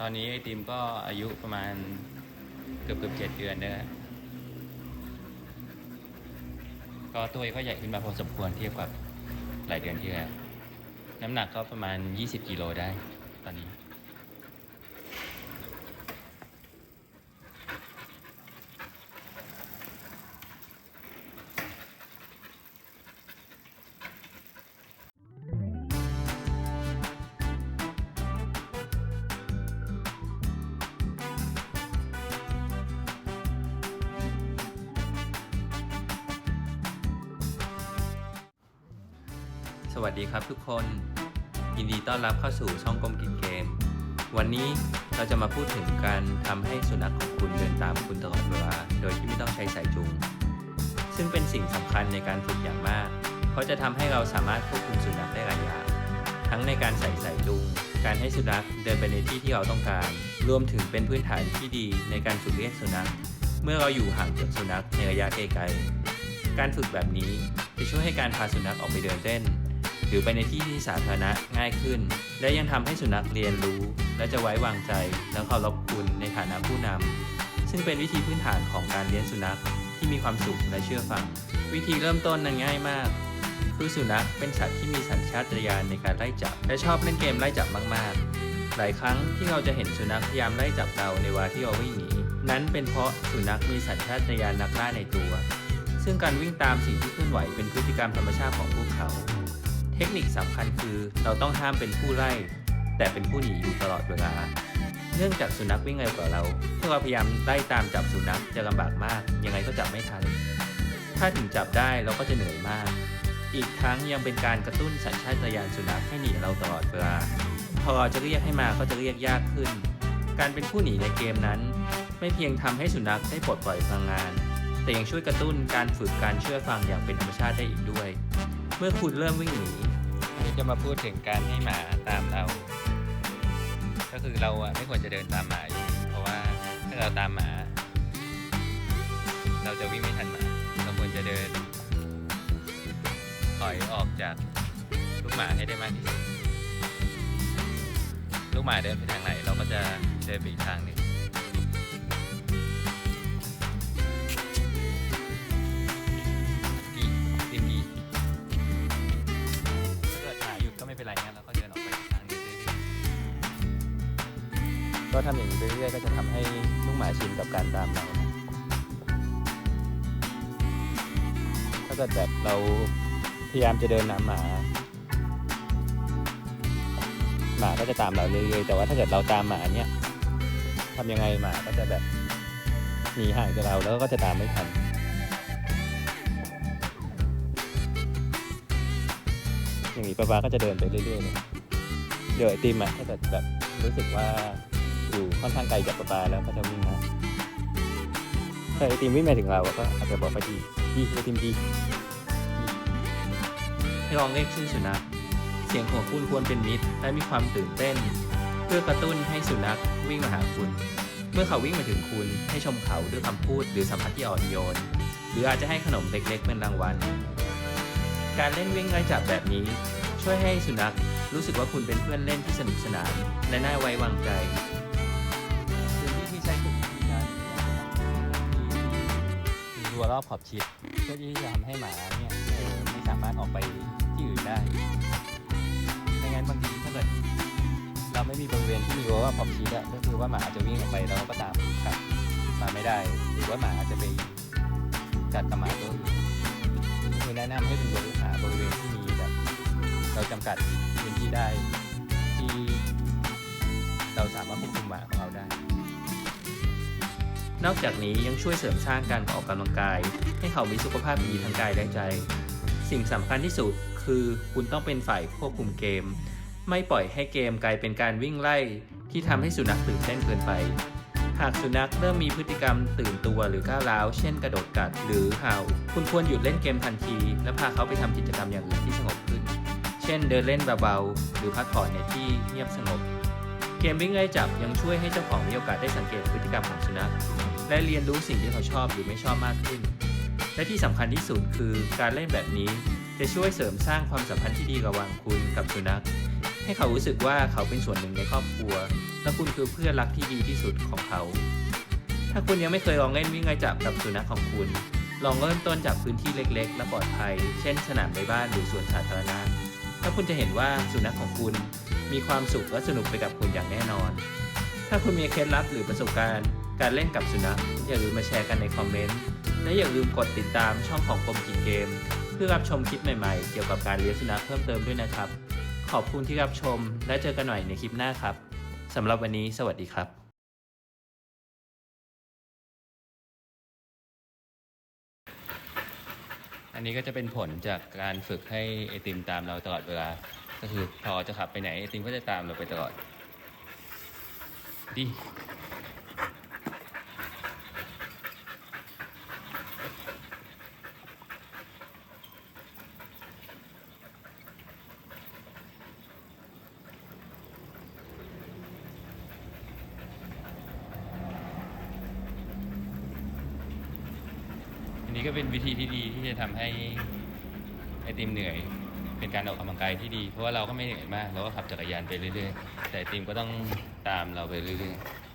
ตอนนี้ไอติมก็อายุประมาณเกือบเกือบเจ็ดเดือนนะก็ตัวก็ใหญ่ขึ้นมาพอสมควรเทียบกับหลายเดือนที่แล้ว น้ำหนักก็ประมาณ 20 กิโลได้ตอนนี้ สวัสดีครับทุกคน ยินดีต้อนรับเข้าสู่ช่องกลมกินเกม วันนี้เราจะมาพูดถึงการทำให้สุนัขของคุณเดินตามคุณตลอดเวลาโดยที่ไม่ต้องใช้สายจูง ซึ่งเป็นสิ่งสำคัญในการฝึกอย่างมาก เพราะจะทำให้เราสามารถควบคุมสุนัขได้หลายอย่าง ทั้งในการใส่สายจูง การให้สุนัขเดินไปในที่ที่เราต้องการ รวมถึงเป็นพื้นฐานที่ดีในการฝึกเรียกสุนัข เมื่อเราอยู่ห่างจากสุนัขในระยะไกลๆ การฝึกแบบนี้จะช่วยให้การพาสุนัขออกไปเดินเล่น หรือไปในที่ที่สาธารณะง่ายขึ้น และยังทำให้สุนัขเรียนรู้ และจะไว้วางใจ และเคารพคุณในฐานะผู้นำซึ่งเป็นวิธีพื้นฐานของการเลี้ยงสุนัขที่มีความสุขและเชื่อฟัง วิธีเริ่มต้นนั้นง่ายมากคือสุนัขเป็นสัตว์ที่มีสัญชาตญาณในการไล่จับ และชอบเล่นเกมไล่จับมาก ๆ หลายครั้งที่เราจะเห็นสุนัขพยายามไล่จับเราในวาที่เราวิ่งหนีนั้นเป็นเพราะสุนัขมีสัญชาตญาณนักล่าในตัว ซึ่งการวิ่งตามสิ่งที่เคลื่อนไหวเป็นพฤติกรรมธรรมชาติของพวกเขา เทคนิคสำคัญคือเราต้องห้ามเป็นผู้ไล่ แต่เป็นผู้หนีอยู่ตลอดเวลา เนื่องจากสุนัขวิ่งเร็วกว่าเราถ้าเราพยายามไล่ตามจับสุนัขจะลำบากมาก ยังไงก็จับไม่ทัน ถ้าถึงจับได้เราก็จะเหนื่อยมาก อีกทั้งยังเป็นการกระตุ้นสัญชาตญาณสุนัขให้หนีเราตลอดเวลา พอจะเรียกให้มาก็จะเรียกยากขึ้น การเป็นผู้หนีในเกมนั้น ไม่เพียงทำให้สุนัขได้ปลดปล่อยพลังงาน แต่ยังช่วยกระตุ้นการฝึกการเชื่อฟังอย่างเป็นธรรมชาติได้อีกด้วย เมื่อคุณเริ่มวิ่งหนีวันนี้จะมาพูดถึงการให้หมาตามเรา ก็คือเราอะไม่ควรจะเดินตามหมาอยู่เพราะว่าถ้าเราตามหมา เราจะวิ่งไม่ทันหมา เราควรจะเดิน ถอยออกจากลูกหมาให้ได้มากที่สุด ลูกหมาเดินไปทางไหน เราก็จะเดินไปอีกทางหนึ่ง ก็ทำอย่างนี้ไปเรื่อยๆก็จะทำให้ลูกหมาชินกับการตามเรานะถ้าเกิดแบบเราพยายามจะเดินนำหมา หมาก็จะตามเราเรื่อยๆแต่ว่าถ้าเกิดเราตามหมาเนี้ยทำยังไงหมาก็จะแบบหนีห่างจากเราแล้วก็จะตามไม่ทันอย่างนี้ป้าป้าก็จะเดินไปเรื่อยๆเลยเดี๋ยวไอติมอะถ้าเกิดแบบรู้สึกว่า อยู่ค่อนข้างไกลจากป้าป้าแล้วก็จะวิ่งมาถ้าไอติมวิ่งมาถึงเราก็อาจจะบอกไปดีดีไอติมดีให้ลองเรียกชื่อสุนัข เสียงของคุณควรเป็นมิตรและมีความตื่นเต้น เพื่อกระตุ้นให้สุนัขวิ่งมาหาคุณ เมื่อเขาวิ่งมาถึงคุณให้ชมเขาด้วยคำพูดหรือสัมผัสที่อ่อนโยน หรืออาจจะให้ขนมเล็กๆเป็นรางวัล การเล่นวิ่งไล่จับแบบนี้ ช่วยให้สุนัขรู้สึกว่าคุณเป็นเพื่อนเล่นที่สนุกสนาน และน่าไว้วางใจ รั้วรอบขอบชิด เพื่อที่จะทำให้หมาเนี่ยไม่สามารถออกไปที่อื่นได้ไม่งั้นบางทีถ้าเกิดเราไม่มีบริเวณที่มีรั้วรอบขอบชิดอะก็คือว่าหมาอาจจะวิ่งออกไปแล้วก็ตามกลับมาไม่ได้ หรือว่าหมาอาจจะไปกัดกับหมาตัวอื่นคือแนะนำให้เป็นบริหาบริเวณที่มีแบบเราจำกัดพื้นที่ได้ นอกจากนี้ยังช่วยเสริมสร้างการออกกำลังกาย ให้เขามีสุขภาพดีทั้งกายและใจ สิ่งสำคัญที่สุดคือคุณต้องเป็นฝ่ายควบคุมเกม ไม่ปล่อยให้เกมกลายเป็นการวิ่งไล่ ที่ทำให้สุนัขตื่นเต้นเกินไป หากสุนัขเริ่มมีพฤติกรรมตื่นตัวหรือก้าวร้าว เช่นกระโดดกัดหรือเห่า คุณควรหยุดเล่นเกมทันที และพาเขาไปทำกิจกรรมอย่างอื่นที่สงบขึ้น เช่น เดินเล่นเบาๆหรือพักผ่อนในที่เงียบสงบ เกมวิ่งไล่จับยังช่วยให้เจ้าของมีโอกาสได้สังเกตพฤติกรรมของสุนัข และเรียนรู้สิ่งที่เขาชอบหรือไม่ชอบมากขึ้น และที่สำคัญที่สุดคือการเล่นแบบนี้จะช่วยเสริมสร้างความสัมพันธ์ที่ดีระหว่างคุณกับสุนัข ให้เขารู้สึกว่าเขาเป็นส่วนหนึ่งในครอบครัว และคุณคือเพื่อนรักที่ดีที่สุดของเขา ถ้าคุณยังไม่เคยลองเล่นวิ่งไล่จับกับสุนัขของคุณ ลองเริ่มต้นจากพื้นที่เล็กๆ และปลอดภัย เช่น สนามในบ้านหรือสวนสาธารณะถ้าคุณจะเห็นว่าสุนัขของคุณ มีความสุขและสนุกไปกับคุณอย่างแน่นอน ถ้าคุณมีเคล็ดลับหรือประสบการณ์การเล่นกับสุนัขอย่าลืมมาแชร์กันในคอมเมนต์ และอย่าลืมกดติดตามช่องของกรมกินเกม เพื่อรับชมคลิปใหม่ๆ เกี่ยวกับการเลี้ยงสุนัขเพิ่มเติมด้วยนะครับ ขอบคุณที่รับชม และเจอกันหม่อยในคลิปหน้าครับสำหรับวันนี้สวัสดีครับอันนี้ก็จะเป็นผลจากการฝึกให้ไอติมตามเราตลอดเวลา ก็คือพอจะขับไปไหนไอติมก็จะตามเราไปตลอดดีอันนี้ก็เป็นวิธีที่ดีที่จะทำให้ไอติมเหนื่อย เป็นการออกกำลังกายที่ดี เพราะว่าเราก็ไม่เหนื่อยมากเราก็ขับจักรยานไปเรื่อยๆ แต่ไอติมก็ต้องตามเราไปเรื่อยๆ